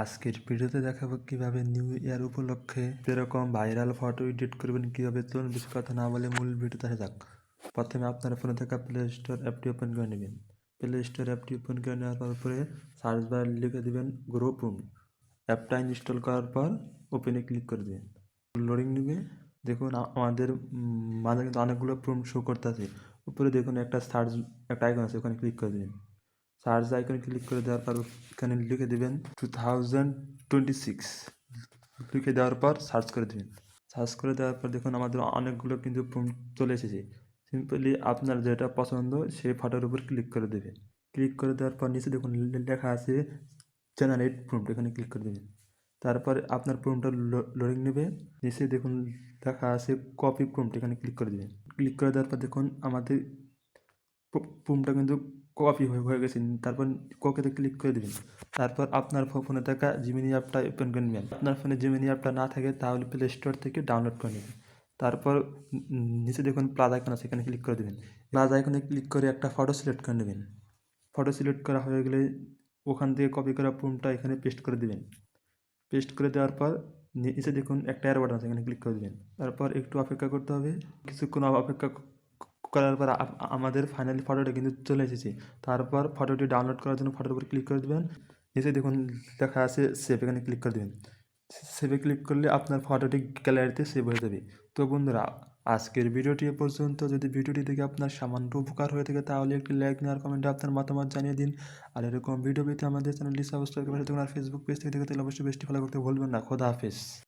আজকের ভিডিওতে দেখাবো কীভাবে নিউ ইয়ার উপলক্ষে এরকম ভাইরাল ফটো এডিট করবেন, কীভাবে চলুন বেশি কথা না বলে মূল ভিডিওতে আসা যাক। প্রথমে আপনার ফোনে থাকা প্লে স্টোর অ্যাপটি ওপেন করে নেবেন। প্লে স্টোর অ্যাপটি ওপেন করে নেওয়ার পর উপরে সার্চ বার লিখে দেবেন গ্রুপ রুম অ্যাপটা ইনস্টল করার পর ওপেনে ক্লিক করে দেবেন। লোডিং নেবে। দেখুন আমাদের মাঝে কিন্তু অনেকগুলো প্রুম শো করতেছে উপরে দেখুন একটা সার্চ একটা আইকন আছে, ওখানে ক্লিক করে দেবেন। সার্চ আইকনে ক্লিক করে দেওয়ার পর এখানে লিখে দেবেন টু থাউজেন্ড টোয়েন্টি সিক্স লিখে দেওয়ার পর সার্চ করে দেবেন। সার্চ করে দেওয়ার পর দেখুন আমাদের অনেকগুলো কিন্তু চলে এসেছে। সিম্পলি আপনার যেটা পছন্দ সেই ফটোর উপর ক্লিক করে দেবেন। ক্লিক করে দেওয়ার পর নিচে দেখুন লেখা আছে জেনারেট প্রুম্পট এখানে ক্লিক করে দেবেন। তারপরে আপনার প্রুমটা লোডিং নেবে। নিচে দেখুন লেখা আছে কপি প্রুমট এখানে ক্লিক করে দেবেন। ক্লিক করে দেওয়ার পর দেখুন আমাদের প্রুমটা কিন্তু কপি হয়ে হয়ে গেছে, তারপর কোকেতে ক্লিক করে দেবেন। তারপর আপনার ফোনে থাকা জিমিনি অ্যাপটা ওপেন করে নেবেন। আপনার ফোনে জিমিনি অ্যাপটা না থাকে, তাহলে প্লে স্টোর থেকে ডাউনলোড করে নেবেন। তারপর নিচে দেখুন প্লাস আইকন আছে, এখানে ক্লিক করে দেবেন। প্লাস আইকনে ক্লিক করে একটা ফটো সিলেক্ট করে নেবেন। ফটো সিলেক্ট করা হয়ে গেলে ওখান থেকে কপি করা প্রুমটা এখানে পেস্ট করে দেবেন। পেস্ট করে দেওয়ার পর নিচে দেখুন একটা এয়ার বাটন আছে, এখানে ক্লিক করে দেবেন। তারপর একটু অপেক্ষা করতে হবে। কিছুক্ষণ অপেক্ষা করার পর আমাদের ফাইনালি ফটোটা কিন্তু চলে এসেছে। তারপর ফটোটি ডাউনলোড করার জন্য ফটোর উপর ক্লিক করে দেবেন। নিচে দেখুন লেখা আছে সেভ এখানে ক্লিক করে দেবেন। সেভে ক্লিক করলে আপনার ফটোটি গ্যালারিতে সেভ হয়ে যাবে। তো বন্ধুরা, আজকের ভিডিওটি এ পর্যন্ত। যদি ভিডিওটি দেখে আপনার সামান্য উপকার হয়ে থাকে, তাহলে একটি লাইক নেওয়ার কমেন্টে আপনার মতামত জানিয়ে দিন। আর এরকম ভিডিও পেতে আমাদের চ্যানেলটি সাবস্ক্রাইব করে থাকুন। আর ফেসবুক পেজ থেকে দেখে তাহলে অবশ্যই বেশটি ফলো করতে ভুলবেন না। খোদা হাফেজ।